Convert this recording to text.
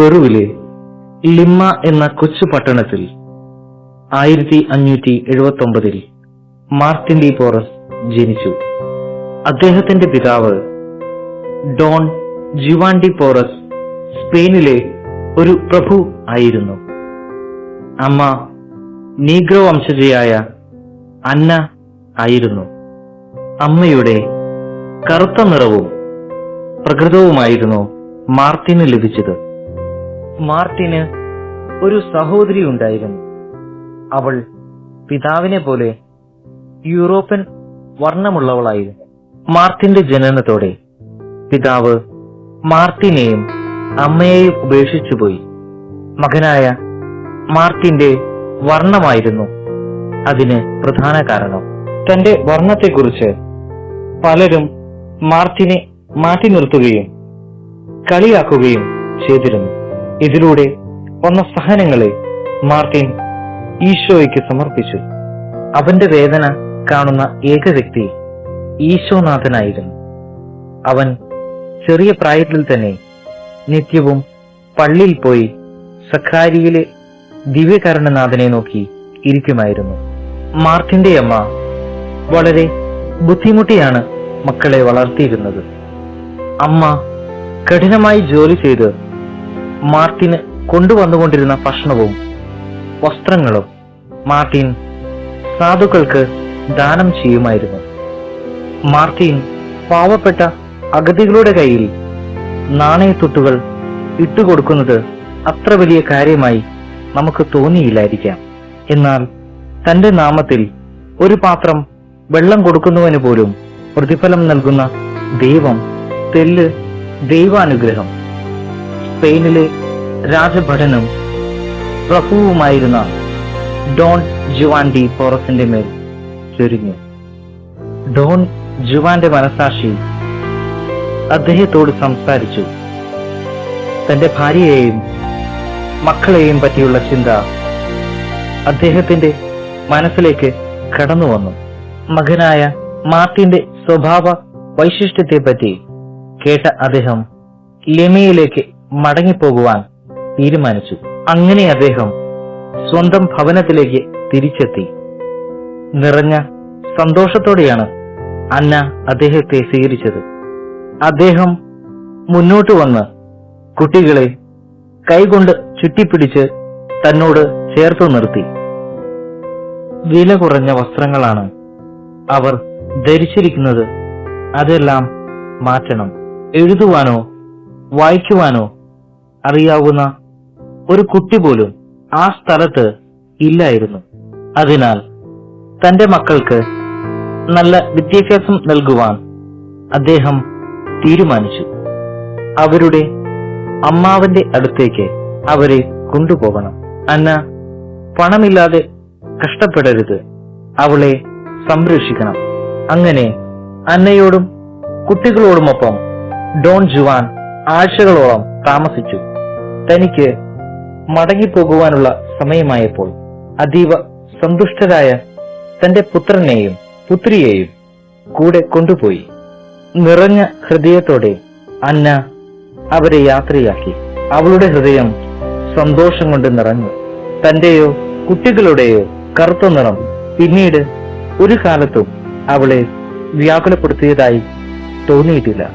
പെറുവിലെ ലിമ്മ എന്ന കൊച്ചു പട്ടണത്തിൽ ആയിരത്തി അഞ്ഞൂറ്റി എഴുപത്തി ഒമ്പതിൽ മാർട്ടിൻ ഡി പോറസ് ജനിച്ചു. അദ്ദേഹത്തിന്റെ പിതാവ് ഡോൺ ജുവാൻഡി പോറസ് സ്പെയിനിലെ ഒരു പ്രഭു ആയിരുന്നു. അമ്മ നീഗ്രോ വംശജയായ അന്ന ആയിരുന്നു. അമ്മയുടെ കറുത്ത നിറവും പ്രകൃതവുമായിരുന്നു മാർട്ടിന് ലഭിച്ചത്. മാർട്ടിന് ഒരു സഹോദരി ഉണ്ടായിരുന്നു. അവൾ പിതാവിനെ പോലെ യൂറോപ്യൻ വർണമുള്ളവളായിരുന്നു. മാർട്ടിന്റെ ജനനത്തോടെ പിതാവ് മാർട്ടിനെയും അമ്മയെയും ഉപേക്ഷിച്ചുപോയി മകനായ മാർട്ടിന്റെ വർണമായിരുന്നു അതിന് പ്രധാന കാരണം. തന്റെ വർണത്തെക്കുറിച്ച് പലരും മാർട്ടിനെ മാറ്റി നിർത്തുകയും കളിയാക്കുകയും ചെയ്തിരുന്നു. ഇതിലൂടെ വന്ന സഹനങ്ങളെ മാർട്ടിൻ ഈശോയ്ക്ക് സമർപ്പിച്ചു. അവന്റെ വേദന കാണുന്ന ഏക വ്യക്തി ഈശോനാഥനായിരുന്നു. അവൻ ചെറിയ പ്രായത്തിൽ തന്നെ നിത്യവും പള്ളിയിൽ പോയി സഖാരിയിലെ ദിവ്യകരണനാഥനെ നോക്കി ഇരിക്കുമായിരുന്നു. മാർട്ടിന്റെ അമ്മ വളരെ ബുദ്ധിമുട്ടിയാണ് മക്കളെ വളർത്തിയിരുന്നത്. അമ്മ കഠിനമായി ജോലി ചെയ്ത് മാർട്ടിന് കൊണ്ടുവന്നുകൊണ്ടിരുന്ന ഭക്ഷണവും വസ്ത്രങ്ങളും മാർട്ടിൻ സാധുക്കൾക്ക് ദാനം ചെയ്യുമായിരുന്നു. മാർട്ടിൻ പാവപ്പെട്ട അഗതികളുടെ കയ്യിൽ നാണയത്തുട്ടുകൾ ഇട്ടുകൊടുക്കുന്നത് അത്ര വലിയ കാര്യമായി നമുക്ക് തോന്നിയില്ലായിരിക്കാം. എന്നാൽ തന്റെ നാമത്തിൽ ഒരു പാത്രം വെള്ളം കൊടുക്കുന്നവന് പോലും പ്രതിഫലം നൽകുന്ന ദൈവം തെല്ല് ദൈവാനുഗ്രഹം. സ്പെയിനിലെ രാജഭടനും പ്രഭുവുമായിരുന്ന ഡോൺ ജുവാൻഡി പോറസിന്റെ മേൽ ചൊരിഞ്ഞു. ഡോൺ ജുവാന്റെ മനസാക്ഷി അദ്ദേഹത്തോട് സംസാരിച്ചു. തന്റെ ഭാര്യയെയും മക്കളെയും പറ്റിയുള്ള ചിന്ത അദ്ദേഹത്തിന്റെ മനസ്സിലേക്ക് കടന്നു വന്നു. മകനായ മാർട്ടിന്റെ സ്വഭാവ വൈശിഷ്ട്യത്തെപ്പറ്റി കേട്ട അദ്ദേഹം ലെമയിലേക്ക് മടങ്ങിപ്പോകുവാൻ തീരുമാനിച്ചു. അങ്ങനെ അദ്ദേഹം സ്വന്തം ഭവനത്തിലേക്ക് തിരിച്ചെത്തി. നിറഞ്ഞ സന്തോഷത്തോടെയാണ് അന്ന അദ്ദേഹത്തെ സ്വീകരിച്ചത്. അദ്ദേഹം മുന്നോട്ട് വന്ന് കുട്ടികളെ കൈകൊണ്ട് ചുറ്റിപ്പിടിച്ച് തന്നോട് ചേർത്തു നിർത്തി. വില കുറഞ്ഞ വസ്ത്രങ്ങളാണ് അവർ ധരിച്ചിരിക്കുന്നത്. അതെല്ലാം മാറ്റണം. എഴുതുവാനോ വായിക്കുവാനോ അറിയാവുന്ന ഒരു കുട്ടി പോലും ആ സ്ഥലത്ത് ഇല്ലായിരുന്നു. അതിനാൽ തന്റെ മക്കൾക്ക് നല്ല വിദ്യാഭ്യാസം നൽകുവാൻ അദ്ദേഹം തീരുമാനിച്ചു. അവരുടെ അമ്മാവന്റെ അടുത്തേക്ക് അവരെ കൊണ്ടുപോകണം. അന്ന പണമില്ലാതെ കഷ്ടപ്പെടരുത്. അവളെ സംരക്ഷിക്കണം. അങ്ങനെ അന്നയോടും കുട്ടികളോടുമൊപ്പം ഡോൺ ജുവാൻ ആഴ്ചകളോളം താമസിച്ചു. തനിക്ക് മടങ്ങിപ്പോകുവാനുള്ള സമയമായപ്പോൾ അതീവ സന്തുഷ്ടരായ തന്റെ പുത്രനെയും പുത്രിയെയും കൂടെ കൊണ്ടുപോയി. നിറഞ്ഞ ഹൃദയത്തോടെ അന്ന അവരെ യാത്രയാക്കി. അവളുടെ ഹൃദയം സന്തോഷം കൊണ്ട് നിറഞ്ഞു. തന്റെയോ കുട്ടികളുടെയോ കറുത്ത നിറം പിന്നീട് ഒരു കാലത്തും അവളെ വ്യാകുലപ്പെടുത്തിയതായി തോന്നിയിട്ടില്ല.